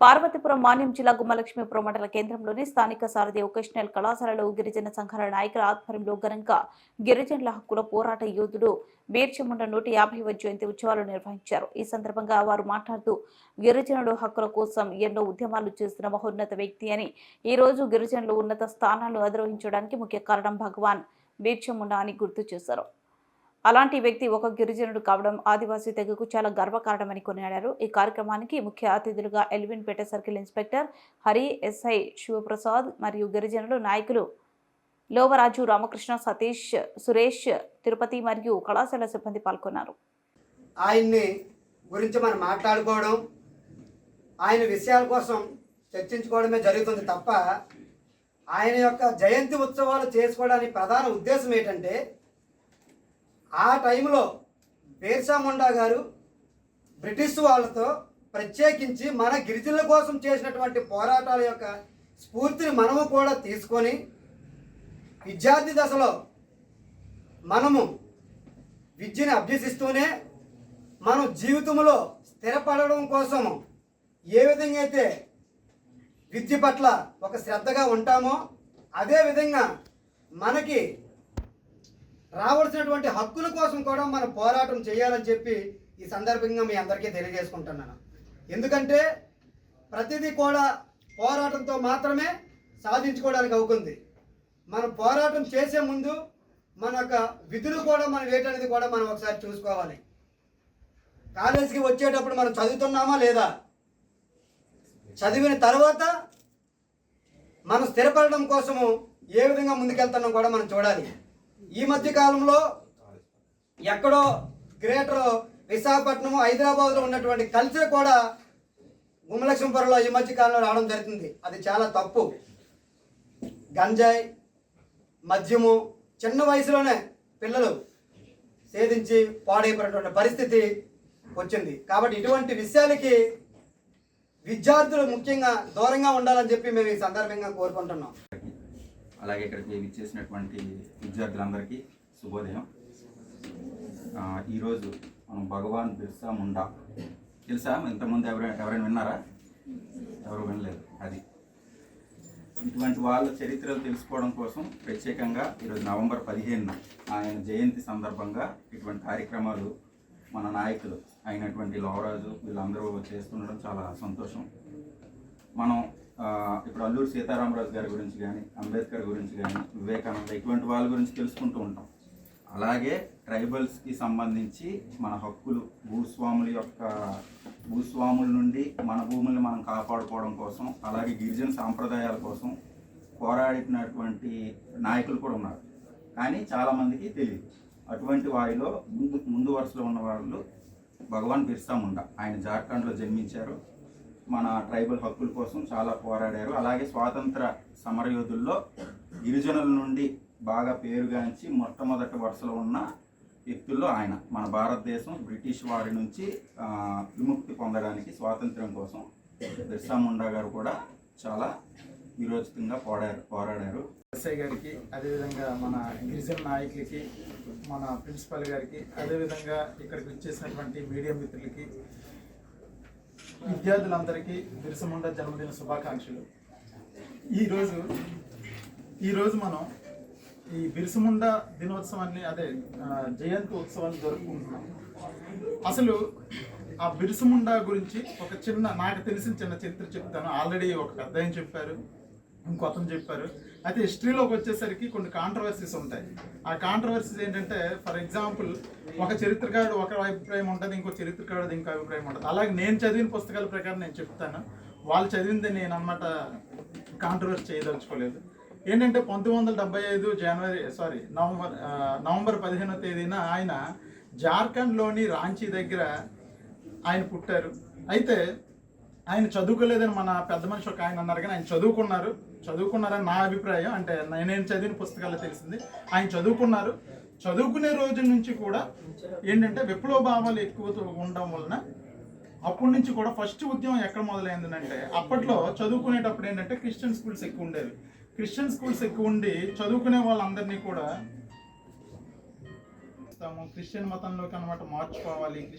పార్వతీపురం మాన్యం జిల్లా గుమ్మలక్ష్మీపురం మండల కేంద్రంలోని స్థానిక సారథి వొకేషనల్ కళాశాలలో గిరిజన సంఘాల నాయకుల ఆధ్వర్యంలో ఘనంగా గిరిజనుల హక్కుల పోరాట యోధుడు బీర్చముండ నూట యాభైవ జయంతి ఉత్సవాలు నిర్వహించారు. ఈ సందర్భంగా వారు మాట్లాడుతూ గిరిజనుల హక్కుల కోసం ఎన్నో ఉద్యమాలు చేస్తున్న మహోన్నత వ్యక్తి అని ఈ రోజు గిరిజనులు ఉన్నత స్థానాలు అధిరోహించడానికి ముఖ్య కారణం భగవాన్ బీర్చముండ అని గుర్తు చేశారు. అలాంటి వ్యక్తి ఒక గిరిజనుడు కావడం ఆదివాసీ తెగకు చాలా గర్వకారణమని కొనియాడారు. ఈ కార్యక్రమానికి ముఖ్య అతిథులుగా Elvinpet circle inspector Hari SI Shivaprasad మరియు గిరిజనులు నాయకులు లోవరాజు రామకృష్ణ సతీష్ సురేష్ తిరుపతి మరియు కళాశాల సిబ్బంది పాల్గొన్నారు. ఆయన్ని గురించి మనం మాట్లాడుకోవడం ఆయన విషయాల కోసం చర్చించుకోవడమే జరుగుతుంది తప్ప ఆయన యొక్క జయంతి ఉత్సవాలు చేసుకోవడానికి ప్రధాన ఉద్దేశం ఏంటంటే ఆ టైంలో బేర్సా ముండా గారు బ్రిటిష్ వాళ్ళతో ప్రత్యేకించి మన గిరిజనుల కోసం చేసినటువంటి పోరాటాల యొక్క స్ఫూర్తిని మనము కూడా తీసుకొని విద్యార్థి దశలో మనము విద్యను అభ్యసిస్తూనే మనం జీవితంలో స్థిరపడడం కోసము ఏ విధంగా అయితే విద్య పట్ల ఒక శ్రద్ధగా ఉంటామో అదే విధంగా మనకి రావాల్సినటువంటి హక్కుల కోసం కూడా మనం పోరాటం చేయాలని చెప్పి ఈ సందర్భంగా మీ అందరికీ తెలియజేసుకుంటున్నాను. ఎందుకంటే ప్రతిదీ కూడా పోరాటంతో మాత్రమే సాధించుకోవడానికి అవుతుంది. మనం పోరాటం చేసే ముందు మన యొక్క విధులు కూడా మనం ఏంటనేది కూడా మనం ఒకసారి చూసుకోవాలి. కాలేజీకి వచ్చేటప్పుడు మనం చదువుతున్నామా లేదా? చదివిన తర్వాత మనం స్థిరపడడం కోసము ఏ విధంగా ముందుకెళ్తున్నాం కూడా మనం చూడాలి. ఈ మధ్య కాలంలో ఎక్కడో గ్రేటర్ విశాఖపట్నం హైదరాబాద్లో ఉన్నటువంటి కల్చర్ కూడా గుమలక్ష్మీపురంలో ఈ మధ్య కాలంలో రావడం జరుగుతుంది. అది చాలా తప్పు. గంజాయి మద్యము చిన్న వయసులోనే పిల్లలు సేధించి పాడైపోయినటువంటి పరిస్థితి వచ్చింది. కాబట్టి ఇటువంటి విషయాలకి విద్యార్థులు ముఖ్యంగా దూరంగా ఉండాలని చెప్పి మేము ఈ సందర్భంగా కోరుకుంటున్నాం. అలాగే ఇక్కడికి విచ్చేసినటువంటి విద్యార్థులందరికీ శుభోదయం. ఈరోజు మనం భగవాన్ బిర్సా ముండా. తెలుసా? ఇంతకుముందు ఎవరైనా ఎవరైనా విన్నారా? ఎవరు వినలేదు? అది. ఇటువంటి వాళ్ళ చరిత్రలు తెలుసుకోవడం కోసం ప్రత్యేకంగా ఈరోజు నవంబర్ పదిహేనున ఆయన జయంతి సందర్భంగా ఇటువంటి కార్యక్రమాలు మన నాయకులు అయినటువంటి లోవరాజు వీళ్ళందరూ చేస్తుండడం చాలా సంతోషం. మనం ఆ, సీతారామరాజు గారి గురించి కానీ అంబేద్కర్ గురించి కానీ వివేకానంద ఇటువంటి వాళ్ళ గురించి తెలుసుకుంటూ ఉంటాం. అలాగే ట్రైబల్స్కి సంబంధించి మన హక్కులు భూస్వాముల యొక్క భూస్వాముల నుండి మన భూముల్ని మనం కాపాడుకోవడం కోసం అలాగే గిరిజన సాంప్రదాయాల కోసం పోరాడినటువంటి నాయకులు కూడా ఉన్నారు. కానీ చాలామందికి తెలియదు అటువంటి వారిలో ముందు ముందు వరుసలో ఉన్న వాళ్ళు భగవాన్ బిర్సా ముండా. ఆయన జార్ఖండ్లో జన్మించారు. మన ట్రైబల్ హక్కుల కోసం చాలా పోరాడారు. అలాగే స్వాతంత్ర సమరయోధుల్లో గిరిజనుల నుండి బాగా పేరుగాంచి మొట్టమొదటి వరుసలో ఉన్న వ్యక్తుల్లో ఆయన. మన భారతదేశం బ్రిటిష్ వారి నుంచి విముక్తి పొందడానికి స్వాతంత్రం కోసం బిర్సా ముండా గారు కూడా చాలా విరోచితంగా పోరాడారు పోరాడారు. ఎస్ఐ గారికి అదేవిధంగా మన గిరిజన నాయకులకి మన ప్రిన్సిపల్ గారికి అదేవిధంగా ఇక్కడికి వచ్చేసినటువంటి మీడియా మిత్రులకి విద్యార్థులందరికీ బిరుసముండ జన్మదిన శుభాకాంక్షలు. ఈరోజు ఈరోజు మనం ఈ బిరుసముండ దినోత్సవాన్ని అదే జయంతి ఉత్సవాన్ని జరుపుకుంటున్నాం. అసలు ఆ బిరుసముండ గురించి ఒక చిన్న నాకు తెలిసిన చిన్న చరిత్ర చెప్తాను. ఆల్రెడీ ఒక పెద్ద చెప్పారు. ఇంకొతను చెప్పారు. అయితే హిస్టరీలోకి వచ్చేసరికి కొన్ని కాంట్రవర్సీస్ ఉంటాయి. ఆ కాంట్రవర్సీస్ ఏంటంటే ఫర్ ఎగ్జాంపుల్ ఒక చరిత్రకారుడు ఒక అభిప్రాయం ఉంటుంది ఇంకో చరిత్రకారుడు ఇంకో అభిప్రాయం ఉంటుంది. అలాగే నేను చదివిన పుస్తకాల ప్రకారం నేను చెప్తాను. వాళ్ళు చదివింది నేను అన్నమాట కాంట్రవర్సీ చేయదలుచుకోలేదు. ఏంటంటే పంతొమ్మిది వందల డెబ్బై ఐదు జనవరి సారీ నవంబర్ నవంబర్ పదిహేనో తేదీన ఆయన జార్ఖండ్లోని రాంచీ దగ్గర ఆయన పుట్టారు. అయితే ఆయన చదువుకోలేదని మన పెద్ద మనిషి ఒక ఆయన అన్నారు కానీ ఆయన చదువుకున్నారు. చదువుకున్నారని నా అభిప్రాయం. అంటే నేను చదివిన పుస్తకాల్లో తెలిసింది. ఆయన చదువుకున్నారు. చదువుకునే రోజు నుంచి కూడా ఏంటంటే విప్లవ భావాలు ఎక్కువ ఉండడం వలన అప్పటి నుంచి కూడా ఫస్ట్ ఉద్యమం ఎక్కడ మొదలైందంటే అప్పట్లో చదువుకునేటప్పుడు ఏంటంటే క్రిస్టియన్ స్కూల్స్ ఎక్కువ ఉండేవి. క్రిస్టియన్ స్కూల్స్ ఎక్కువ ఉండి చదువుకునే వాళ్ళందరినీ కూడా క్రిస్టియన్ మతంలోకి అనమాట మార్చుకోవాలి.